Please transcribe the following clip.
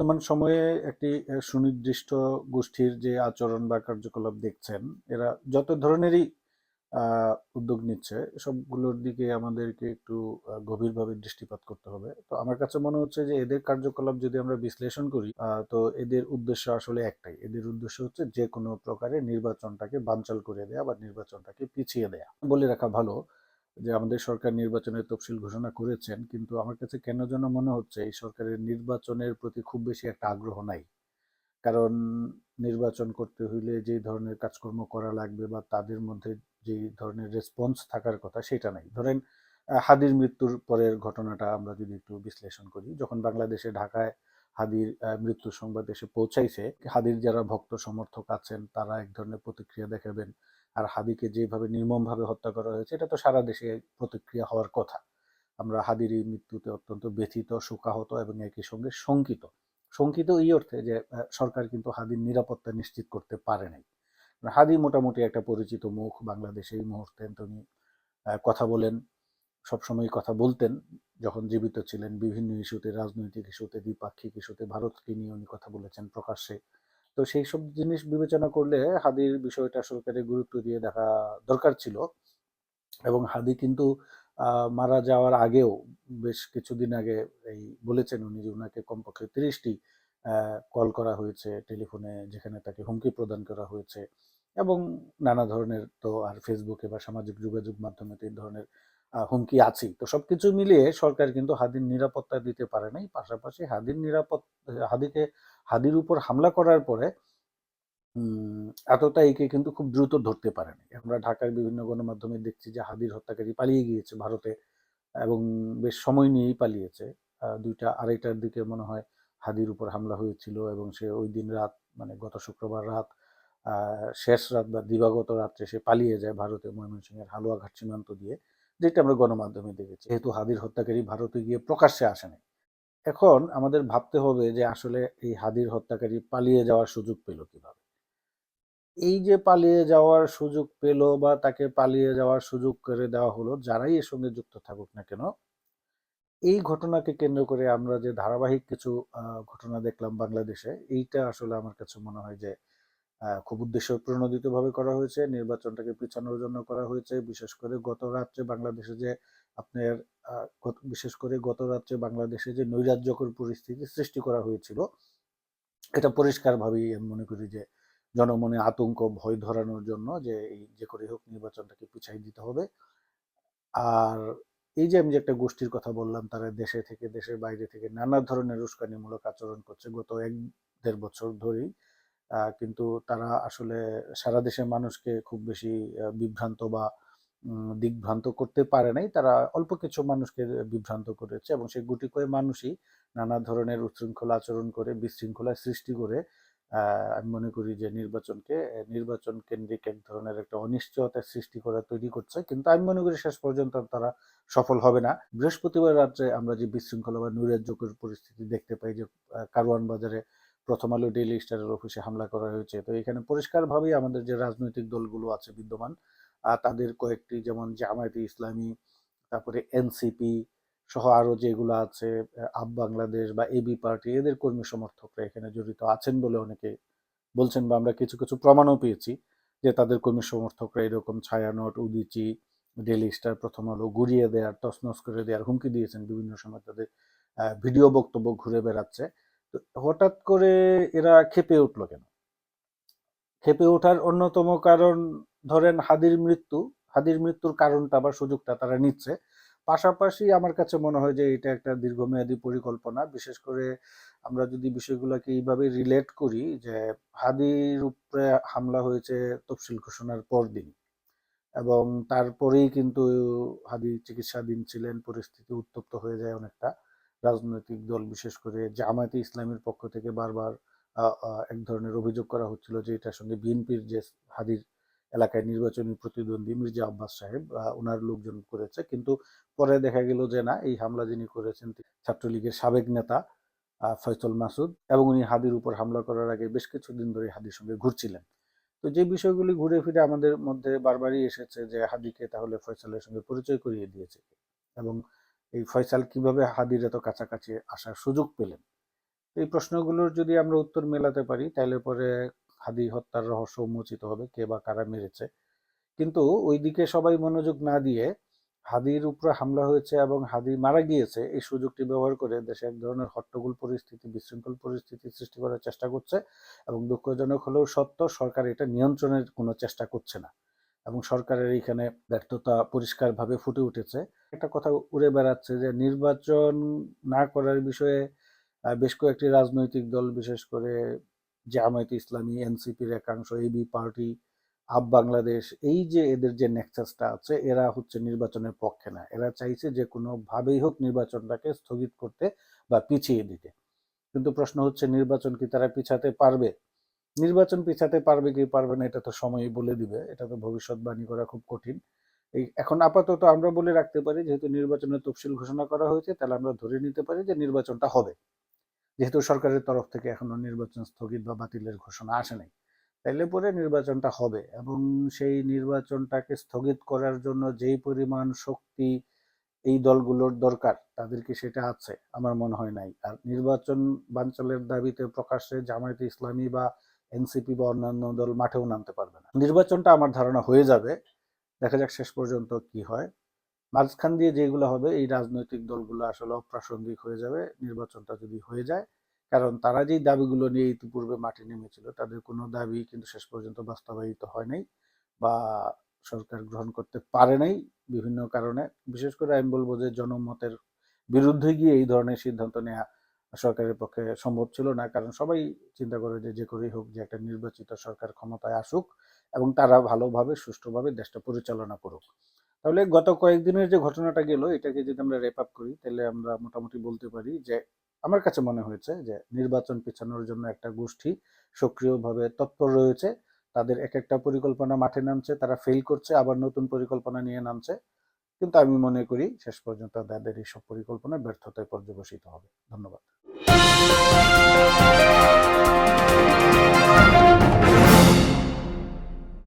বর্তমান সময়ে একটি সুনির্দিষ্ট গোষ্ঠীর যে আচরণ বা কার্যকলাপ দেখছেন, এরা যত ধরনেরই উদ্যোগ নিচ্ছে, সবগুলোর দিকে আমাদেরকে একটু গভীরভাবে দৃষ্টিপাত করতে হবে। তো আমার কাছে মনে হচ্ছে যে এদের কার্যকলাপ যদি আমরা বিশ্লেষণ করি তো এদের উদ্দেশ্য আসলে একটাই। এদের উদ্দেশ্য হচ্ছে যে কোনো প্রকারে নির্বাচনটাকে বানচাল করে দেয়া বা নির্বাচনটাকে পিছিয়ে দেয়া। বলে রাখা ভালো যে আমাদের সরকার নির্বাচনের তফসিল ঘোষণা করেছেন কিন্তু আমার কাছে কেন যেন মনে হচ্ছে এই সরকারের নির্বাচনের প্রতি খুব বেশি একটা আগ্রহ নাই। কারণ নির্বাচন করতে হইলে যে ধরনের কাজকর্ম করা লাগবে বা তাদের মধ্যে যে ধরনের রেসপন্স থাকার কথা সেটা নাই। ধরেন হাদির মৃত্যুর পরের ঘটনাটা আমরা যদি একটু বিশ্লেষণ করি যখন বাংলাদেশে ঢাকায় হাদির আহ, মৃত্যুর সংবাদ এসে পৌঁছাইছে হাদির যারা ভক্ত সমর্থক আছেন তারা এক ধরনের প্রতিক্রিয়া দেখাবেন আর হাদিকে যেভাবে নির্মমভাবে হত্যা করা হয়েছে, এটা তো সারা দেশে প্রতিক্রিয়া হওয়ার কথা। আমরা হাদির এই মৃত্যুতে অত্যন্ত ব্যথিত, শোকাহত এবং একই সঙ্গে শঙ্কিত। শঙ্কিত এই অর্থে যে সরকার কিন্তু হাদির নিরাপত্তা নিশ্চিত করতে পারে নাই। হাদি মোটামুটি একটা পরিচিত মুখ, বাংলাদেশে এই মুহূর্তে তিনি কথা বলেন সবসময় কথা বলতেন। যখন জীবিত ছিলেন, বিভিন্ন ইস্যুতে, রাজনৈতিক ইস্যুতে, দ্বিপাক্ষিক ইস্যুতে, ভারতকে নিয়ে উনি কথা বলেছেন প্রকাশ্যে। তো সেই সব জিনিস বিবেচনা করলে হাদির বিষয়টা সরকারের গুরুত্ব দিয়ে দেখা দরকার ছিল। এবং হাদি কিন্তু মারা যাওয়ার আগেও বেশ কিছুদিন আগে এই বলেছেন উনি যে ওনাকে কমপক্ষে তিরিশটি কল করা হয়েছে টেলিফোনে যেখানে তাকে হুমকি প্রদান করা হয়েছে। এবং নানা ধরনের তো আর ফেসবুকে বা সামাজিক যোগাযোগ মাধ্যমে তো এই ধরনের হুমকি আছেই। তো সব কিছু মিলিয়ে সরকার কিন্তু হাদির নিরাপত্তা দিতে পারে নাই। পাশাপাশি হাদির নিরাপত্তা, হাদিকে হাদির উপর হামলা করার পরে এতটা একে কিন্তু খুব দ্রুত ধরতে পারেনি। আমরা ঢাকার বিভিন্ন গণমাধ্যমে দেখছি যে হাদির হত্যাকারী পালিয়ে গিয়েছে ভারতে এবং বেশ সময় নিয়েই পালিয়েছে। দুইটা, আড়াইটার দিকে মনে হয় হাদির উপর হামলা হয়েছিল এবং সে ওই দিন রাত মানে গত শুক্রবার রাত শেষ রাত বা দিবাগত রাত্রে সে পালিয়ে যায় ভারতে ময়মনসিংহের হালুয়াঘাট সীমান্ত দিয়ে, যেটা আমরা গণমাধ্যমে দেখেছি। যেহেতু হাদির হত্যাকারী ভারতে গিয়ে প্রকাশ্যে আসেনি। এখন আমাদের ভাবতে হবে যে আসলে এই হাদির হত্যাকারী পালিয়ে যাওয়ার সুযোগ পেল কীভাবে? এই যে পালিয়ে যাওয়ার সুযোগ পেল বা তাকে পালিয়ে যাওয়ার সুযোগ করে দেওয়া হলো, যারাই এর সঙ্গে যুক্ত থাকুক না কেন, এই ঘটনাকে কেন্দ্র করে আমরা যে ধারাবাহিক কিছু ঘটনা দেখলাম বাংলাদেশে, এইটা আসলে আমার কাছে মনে হয় যে খুব উদ্দেশ্য প্রণোদিত ভাবে করা হয়েছে, নির্বাচনটাকে পিছানোর জন্য করা হয়েছে। বিশেষ করে গত রাত্রে বাংলাদেশে যে আপনার বিশেষ করে গত রাত্রে বাংলাদেশে যে নৈরাজ্যকর পরিস্থিতি সৃষ্টি করা হয়েছিল, এটা পরিষ্কারভাবেই আমি মনে করি যে জনমনে আতঙ্ক, ভয় ধরানোর জন্য যে এই, যে করে হোক নির্বাচনটাকে পিছাই দিতে হবে। আর এই যে আমি যে একটা গোষ্ঠীর কথা বললাম, তারা দেশে থেকে, দেশের বাইরে থেকে নানা ধরনের উস্কানিমূলক আচরণ করছে গত এক দেড় বছর ধরেই। কিন্তু তারা আসলে সারা দেশের মানুষকে খুব বেশি বিভ্রান্ত বা উম, দিগ্ভ্রান্ত করতে পারে নাই। তারা অল্প কিছু মানুষকে বিভ্রান্ত করেছে এবং সেই গুটি কয়েক মানুষই নানা ধরনের উচ্ছৃঙ্খলা আচরণ করে বিশৃঙ্খলা সৃষ্টি করে আমি মনে করি যে নির্বাচনকে নির্বাচন কেন্দ্রিক এক ধরনের একটা অনিশ্চয়তার সৃষ্টি করা তৈরি করছে। কিন্তু আমি মনে করি শেষ পর্যন্ত তারা সফল হবে না। বৃহস্পতিবার রাত্রে আমরা যে বিশৃঙ্খলা বা নৈরাজ্যকর পরিস্থিতি দেখতে পাই যে কারওয়ান বাজারে প্রথম আলো ডেইলি স্টারের অফিসে হামলা করা হয়েছে। তো এখানে পরিষ্কারভাবেই আমাদের যে রাজনৈতিক দলগুলো আছে বিদ্যমান তাদের কয়েকটি যেমন জামায়াতে ইসলামী, তারপরে এনসিপি সহ আরও যেগুলো আছে আপ বাংলাদেশ বা এবি পার্টি, এদের কর্মী সমর্থকরা এখানে জড়িত আছেন বলে অনেকে বলছেন বা আমরা কিছু কিছু প্রমাণও পেয়েছি যে তাদের কর্মী সমর্থকরা এরকম ছায়ানট, উদিচি ডেলি স্টার প্রথম আলো গুড়িয়ে দেওয়ার তছনছ করে দেওয়ার হুমকি দিয়েছেন। বিভিন্ন সময় তাদের ভিডিও বক্তব্য ঘুরে বেড়াচ্ছে। তো হঠাৎ করে এরা খেপে উঠল কেন? খেপে ওঠার অন্যতম কারণ ধরেন হাদির মৃত্যু, হাদির মৃত্যুর কারণটা বা সুযোগটা তারা নিচ্ছে। পাশাপাশি আমার কাছে মনে হয় যে এটা একটা দীর্ঘমেয়াদী পরিকল্পনা। বিশেষ করে আমরা যদি বিষয়গুলোকে এইভাবে রিলেট করি যে হাদির উপরে হামলা হয়েছে তফসিল ঘোষণার পর দিন এবং তারপরেই কিন্তু হাদি চিকিৎসাধীন ছিলেন, পরিস্থিতি উত্তপ্ত হয়ে যায় অনেকটা। রাজনৈতিক দল বিশেষ করে জামায়াতে ইসলামের পক্ষ থেকে বারবার এক ধরনের অভিযোগ করা হচ্ছিল যে এটার সঙ্গে বিএনপির যে হাদির এলাকায় নির্বাচনী প্রতিদ্বন্দ্বী মির্জা আব্বাস সাহেব ওনার লোকজন করেছে। কিন্তু পরে দেখা গেল যে না, এই হামলা যিনি করেছেন ছাত্রলীগের সাবেক নেতা ফয়সল মাসুদ এবং উনি হাদির উপর হামলা করার আগে বেশ কিছুদিন ধরে হাদির সঙ্গে ঘুরছিলেন। তো যে বিষয়গুলি ঘুরে ফিরে আমাদের মধ্যে বারবারই এসেছে যে হাদিকে তাহলে ফয়সালের সঙ্গে পরিচয় করিয়ে দিয়েছে এবং এই ফয়সাল কীভাবে হাদির এত কাছাকাছি আসার সুযোগ পেলেন? এই প্রশ্নগুলোর যদি আমরা উত্তর মেলাতে পারি, তাহলে পরে হাদি হত্যার রহস্য উন্মোচিত হবে, কে বা কারা মেরেছে। কিন্তু ওইদিকে সবাই মনোযোগ না দিয়ে হাদির উপরে হামলা হয়েছে এবং হাদি মারা গিয়েছে, এই সুযোগটি ব্যবহার করে দেশে এক ধরনের হট্টগোল পরিস্থিতি, বিশৃঙ্খল পরিস্থিতি সৃষ্টি করার চেষ্টা করছে এবং দুঃখজনক হলেও সত্য, সরকার এটা নিয়ন্ত্রণের কোনো চেষ্টা করছে না এবং সরকারের এইখানে ব্যর্থতা পরিষ্কারভাবে ফুটে উঠেছে। একটা কথা উড়ে বেড়াচ্ছে যে নির্বাচন না করার বিষয়ে বেশ কয়েকটি রাজনৈতিক দল, বিশেষ করে জামায়াতে ইসলামী, এনসিপির একাংশ এবি পার্টি আপ বাংলাদেশ, এই যে এদের যে নেক্সাসটা আছে, এরা হচ্ছে নির্বাচনের পক্ষে না। এরা চাইছে যে কোনো ভাবেই হোক নির্বাচনটাকে স্থগিত করতে বা পিছিয়ে দিতে। কিন্তু প্রশ্ন হচ্ছে, নির্বাচন কি তারা পিছাতে পারবে? নির্বাচন পিছাতে পারবে কি পারবে না, এটা তো সময়ই বলে দিবে। এটা তো ভবিষ্যৎবাণী করা খুব কঠিন। এই এখন আপাতত আমরা বলে রাখতে পারি, যেহেতু নির্বাচনের তফসিল ঘোষণা করা হয়েছে, তাহলে আমরা ধরে নিতে পারি যে নির্বাচনটা হবে। যেহেতু সরকারের তরফ থেকে এখনও নির্বাচন স্থগিত বা বাতিলের ঘোষণা আসে নাই, তাইলে পরে নির্বাচনটা হবে এবং সেই নির্বাচনটাকে স্থগিত করার জন্য যেই পরিমাণ শক্তি এই দলগুলোর দরকার, তাদেরকে সেটা আছে আমার মনে হয় নাই। আর নির্বাচন বাঞ্চলের দাবিতে প্রকাশ্যে জামায়াতে ইসলামী বা এনসিপি বা অন্যান্য দল মাঠেও নামতে পারবে না। নির্বাচনটা আমার ধারণা হয়ে যাবে, দেখা যাক শেষ পর্যন্ত কি হয়। মাঝখান দিয়ে যেগুলো হবে, এই রাজনৈতিক দলগুলো আসলে অপ্রাসঙ্গিক হয়ে যাবে, নির্বাচনটা যদি হয়ে যায়। কারণ তারা যেই দাবিগুলো নিয়ে ইতিপূর্বে মাঠে নেমেছিল, তাদের কোনো দাবি কিন্তু শেষ পর্যন্ত বাস্তবায়িত হয় নাই বা সরকার গ্রহণ করতে পারে নাই বিভিন্ন কারণে। বিশেষ করে আমি বলব যে জনমতের বিরুদ্ধে গিয়ে এই ধরনের সিদ্ধান্ত নেওয়া সরকারের পক্ষে সম্ভব ছিল না। কারণ সবাই চিন্তা করে যে যে করেই হোক, যে একটা নির্বাচিত সরকার ক্ষমতায় আসুক এবং তারা ভালোভাবে, সুষ্ঠুভাবে দেশটা পরিচালনা করুক। তাহলে গত কয়েকদিনের যে ঘটনাটা গেল, এটাকে যদি আমরা রেপ আপ করি, তাহলে আমরা মোটামুটি বলতে পারি যে, আমার কাছে মনে হয়েছে যে, নির্বাচন পেছানোর জন্য একটা গোষ্ঠী সক্রিয়ভাবে তৎপর রয়েছে। তাদের এক একটা পরিকল্পনা মাঠে নামছে, তারা ফেল করছে, আবার নতুন পরিকল্পনা নিয়ে নামছে। কিন্তু আমি মনে করি, শেষ পর্যন্ত তাদের এইসব পরিকল্পনা ব্যর্থতায় পর্যবসিত হবে। ধন্যবাদ।